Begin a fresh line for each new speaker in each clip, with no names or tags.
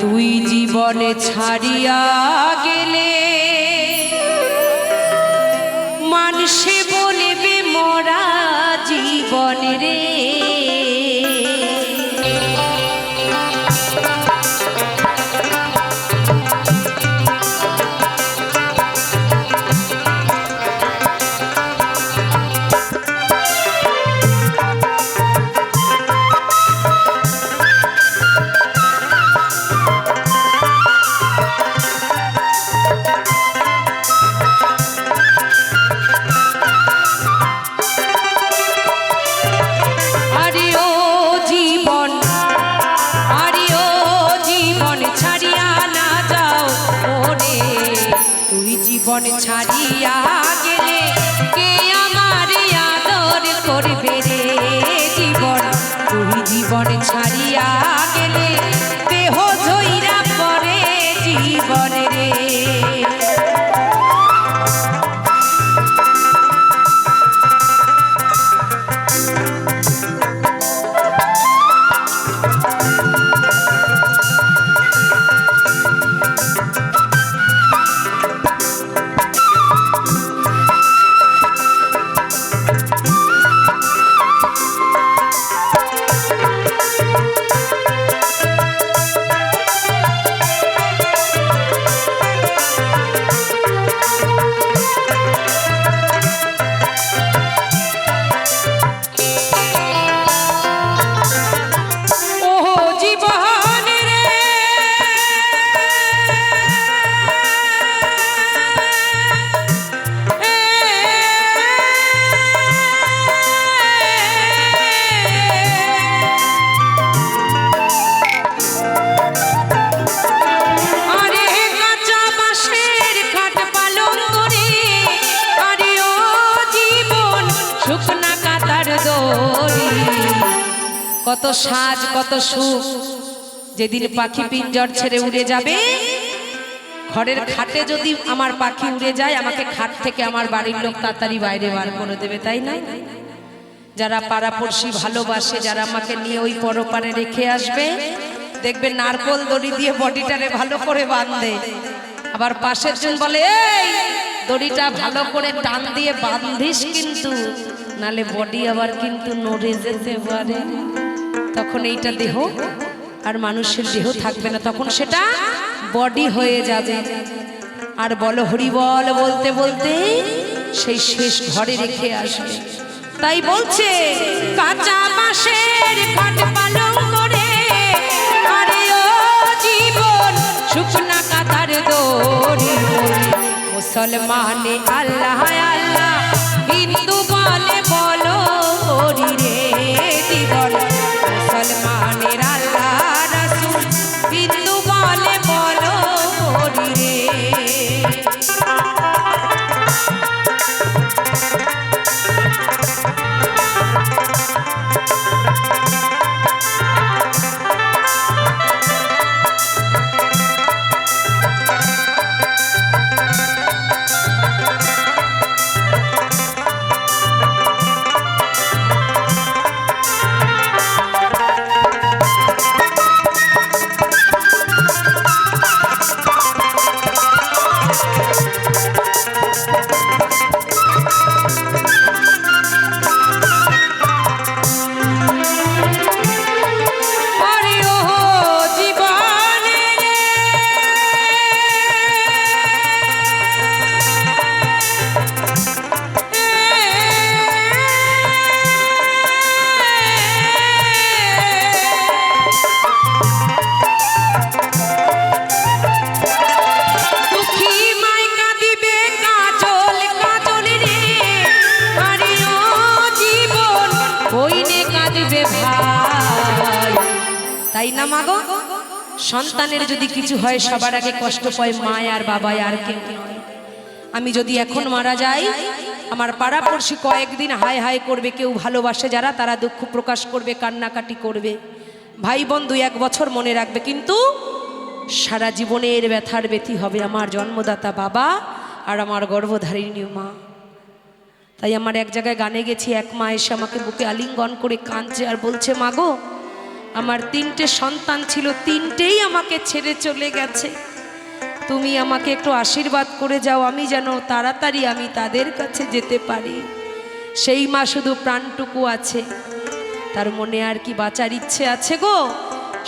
তুই জীবনে ছাড়িয়া গেলে মানুষে জীবন ছাড়িয়া গেলে কে আমার আদর করবে রে জীবন? তুই জীবন ছাড়িয়া কত সাজ, কত সুখ। যেদিন পাখি পিঞ্জর ছেড়ে উড়ে যাবে, ঘরের খাটে যদি আমার পাখি উড়ে যায়, আমাকে খাট থেকে আমার বাড়ির লোক তাড়াতাড়ি বাইরে বার করে দেবে, তাই না? যারা পাড়াপড়শি ভালোবাসে, যারা আমাকে নিয়ে ওই পরপারে রেখে আসবে, দেখবে নারকল দড়ি দিয়ে বডিটারে ভালো করে বাঁধবে আবার পাশের জন বলে, এই, দড়িটা ভালো করে টান দিয়ে বাঁধিস কিন্তু, নালে বডি আবার কিন্তু নড়ে যেতে পারে। তখন এইটা দেহ আর মানুষের দেহ থাকবে না, তখন সেটা বডি হয়ে যাবে। আর বলো হরিবল বলতে বলতে সেই শেষ ঘরে রেখে আসবে। তাই বলছে, কাঁচা দড়ি। মুসলমানে আল্লাহ আল্লাহ না মাগো? সন্তানের যদি কিছু হয়, সবার আগে কষ্ট পায় মা আর বাবা, আর কেউ আমি যদি এখন মারা যাই, আমার পাড়াপড়শি কয়েকদিন হাই হাই করবে, কেউ ভালোবাসে যারা, তারা দুঃখ প্রকাশ করবে, কান্নাকাটি করবে। ভাই বোন দুই এক বছর মনে রাখবে, কিন্তু সারা জীবনের ব্যথার ব্যথি হবে আমার জন্মদাতা বাবা আর আমার গর্ভধারিণী মা। তাই আমার এক জায়গায় গানে গেছি, এক মা এসে আমাকে বুকে আলিঙ্গন করে কাঁদছে আর বলছে, মাগো আমার তিনটে সন্তান ছিল, তিনটেই আমাকে ছেড়ে চলে গেছে। তুমি আমাকে একটু আশীর্বাদ করে যাও, আমি যেন তাড়াতাড়ি আমি তাদের কাছে যেতে পারি। সেই মা শুধু প্রাণটুকু আছে। তার মনে আর কি বাঁচার ইচ্ছে আছে গো?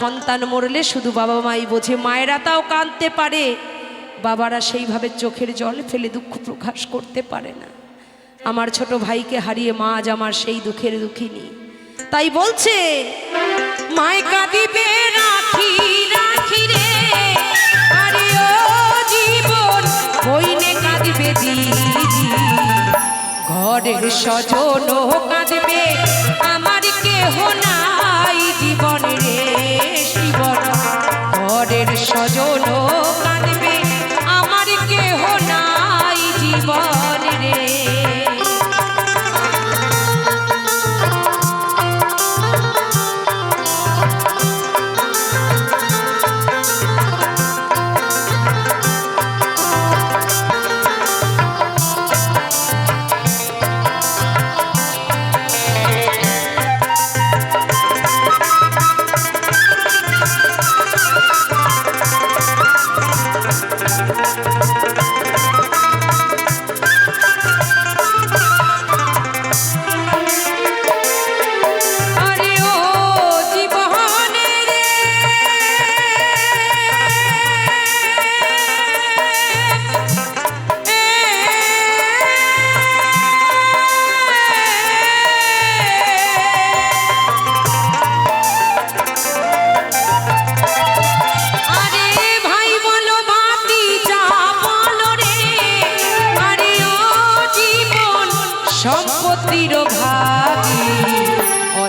সন্তান মরলে শুধু বাবা মাই বোঝে, মায়েরা তাও কাঁদতে পারে। বাবারা সেইভাবে চোখের জল ফেলে দুঃখ প্রকাশ করতে পারে না। আমার ছোট ভাইকে হারিয়ে মা আজ আমার সেই দুঃখের দুঃখিনী। তাই বলছে মায় কাঁদিবে রাখি রাখি রে। জীবন বইনে ঘরের স্বজন কাঁদবে, আমার কেহ নাই জীবন রে জীবন ঘরের স্বজন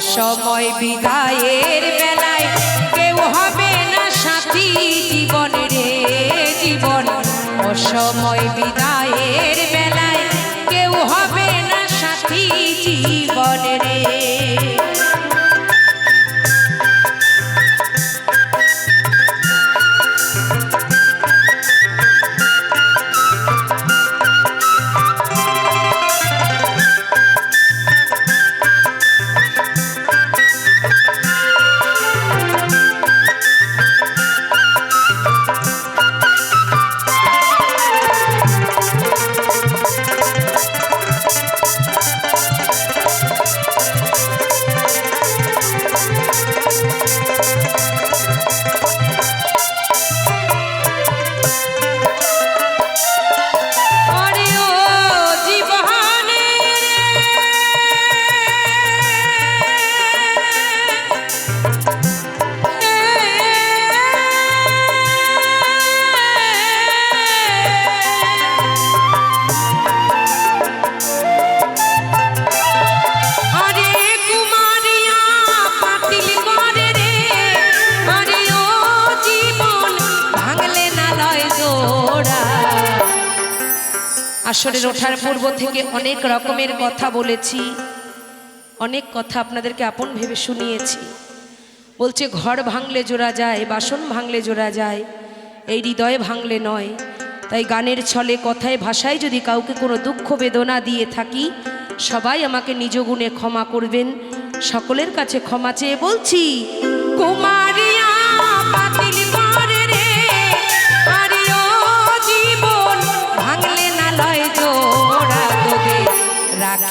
অসময় বিদায়ের বেলায় কেউ হবে না সাথী জীবন রে জীবন। অসময় বিদায়ের আসরের ওঠার পূর্ব থেকে অনেক রকমের কথা বলেছি। অনেক কথা আপনাদেরকে আপন ভেবে শুনিয়েছি। বলছে ঘর ভাঙলে জোড়া যায় বাসন ভাঙলে জোড়া যায় এই হৃদয় ভাঙলে নয়। তাই গানের ছলে কথায় ভাষায় যদি কাউকে কোনো দুঃখ বেদনা দিয়ে থাকি সবাই আমাকে নিজ গুণে ক্ষমা করবেন সকলের কাছে ক্ষমা চেয়ে বলছি কুমারিয়া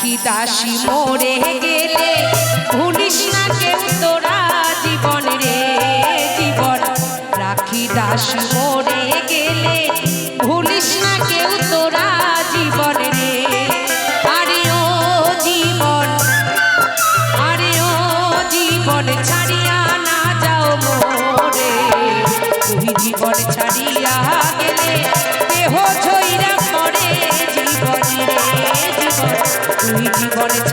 রাখি দাসী মরে গেলে ভুলিস না কেউ তোরা জীবন রে, জীবন। রাখি দাসী মরে গেলে ভুলিস না কেউ তোরা জীবন রে। আরে ও জীবন, আরে ও জীবন, ছাড়িয়া না যাও মোরে। তুই জীবন ছাড়িয়া গেলে দেহ ছইরা তুই